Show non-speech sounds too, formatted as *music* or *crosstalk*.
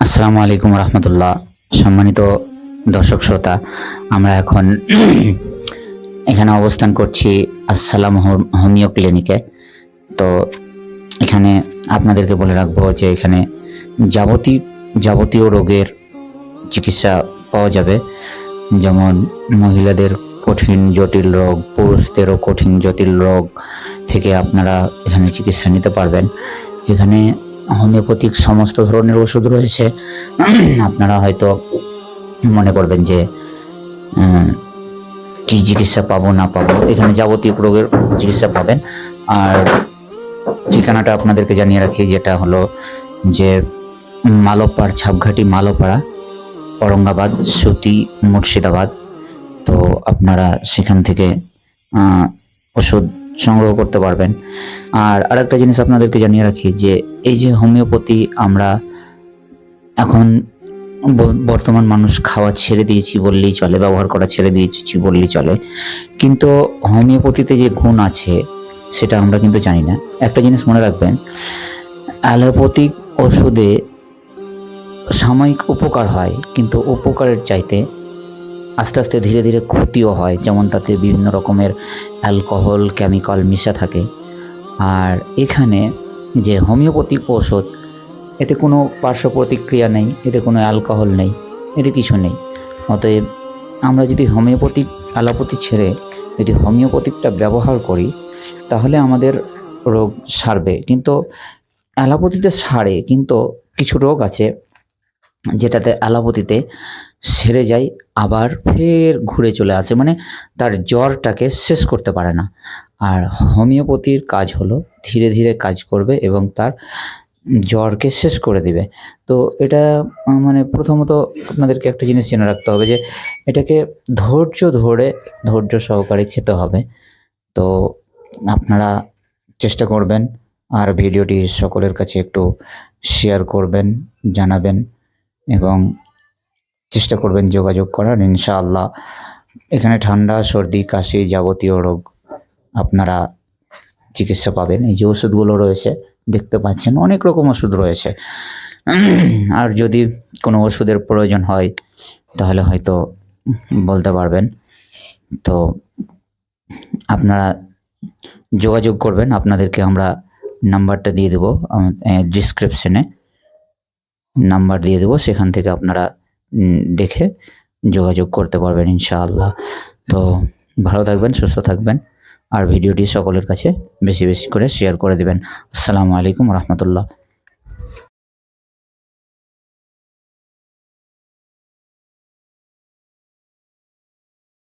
আসসালামু আলাইকুম রহমতুল্লাহ। সম্মানিত দর্শক শ্রোতা, আমরা এখন *clears throat* এখানে অবস্থান করছি আসসালাম হোম- হোমিও ক্লিনিকে। তো এখানে আপনাদেরকে বলে রাখব যে এখানে যাবতীয় যাবতীয় রোগের চিকিৎসা পাওয়া যাবে। যেমন মহিলাদের কঠিন জটিল রোগ, পুরুষদেরও কঠিন জটিল রোগ থেকে আপনারা এখানে চিকিৎসা নিতে পারবেন। এখানে হোমিওপ্যাথিক সমস্ত ধরনের ওষুধ রয়েছে। আপনারা হয়তো মনে করবেন যে কি চিকিৎসা পাবো, না পাবো, এখানে যাবতীয় রোগের চিকিৎসা পাবেন। আর ঠিকানাটা আপনাদেরকে জানিয়ে রাখি, যেটা হলো যে মালোপাড় ছাপঘাটি, মালোপাড়া, ঔরঙ্গাবাদ, সুতি, মুর্শিদাবাদ। তো আপনারা সেখান থেকে ওষুধ সংগ্রহ করতে পারবেন। আর আরেকটা জিনিস আপনাদেরকে জানিয়ে রাখি যে, এই যে হোমিওপ্যাথি আমরা এখন বর্তমান মানুষ খাওয়া ছেড়ে দিয়েছি বললেই চলে, ব্যবহার করা ছেড়ে দিয়েছি বললেই চলে। কিন্তু হোমিওপ্যাথিতে যে গুণ আছে, সেটা আমরা কিন্তু জানি না। একটা জিনিস মনে রাখবেন, অ্যালোপ্যাথিক ওষুধে সাময়িক উপকার হয়, কিন্তু উপকারের চাইতে আস্তে আস্তে ধীরে ধীরে ক্ষতিও হয় যেমন তাতে বিভিন্ন রকমের অ্যালকোহল, কেমিক্যাল মিশা থাকে। আর এখানে যে হোমিওপ্যাথিক ঔষধ, এতে কোনো পার্শ্ব প্রতিক্রিয়া নেই, এতে কোনো অ্যালকোহল নেই, এতে কিছু নেই। অতএব আমরা যদি হোমিওপ্যাথিক অ্যালোপ্যাথি ছেড়ে যদি হোমিওপ্যাথিকটা ব্যবহার করি, তাহলে আমাদের রোগ সারবে। কিন্তু অ্যালোপ্যাথিতে সারে, কিন্তু কিছু রোগ আছে যেটাতে অ্যালোপ্যাথিতে সেরে যায়, আবার ফের ঘুরে চলে আসে। মানে তার জ্বরটাকে শেষ করতে পারে না। আর হোমিওপ্যাথির কাজ হলো ধীরে ধীরে কাজ করবে এবং তার জ্বরকে শেষ করে দিবে। তো এটা মানে প্রথমত আপনাদেরকে একটা জিনিস জেনে রাখতে হবে যে, এটাকে ধৈর্য ধরে, ধৈর্য সহকারে খেতে হবে। তো আপনারা চেষ্টা করবেন আর ভিডিওটি সকলের কাছে একটু শেয়ার করবেন, জানাবেন এবং চেষ্টা করবেন যোগাযোগ করার, ইনশাআল্লাহ। এখানে ঠান্ডা, সর্দি, কাশি যাবতীয় রোগ আপনারা চিকিৎসা পাবেন। এই যে ওষুধগুলো রয়েছে, দেখতে পাচ্ছেন, অনেক রকম ওষুধ রয়েছে। আর যদি কোনো ওষুধের প্রয়োজন হয়, তাহলে হয়তো বলতে পারবেন। তো আপনারা যোগাযোগ করবেন, আপনাদেরকে আমরা নাম্বারটা দিয়ে দেবো ডিসক্রিপশনে নাম্বার দিয়ে দেবো, সেখান থেকে আপনারা দেখে যোগাযোগ করতে পারবেন ইনশাআল্লাহ। তো ভালো থাকবেন, সুস্থ থাকবেন আর ভিডিওটি সকলের কাছে বেশি বেশি করে শেয়ার করে দেবেন। আসসালামু আলাইকুম রহমতুল্লাহ।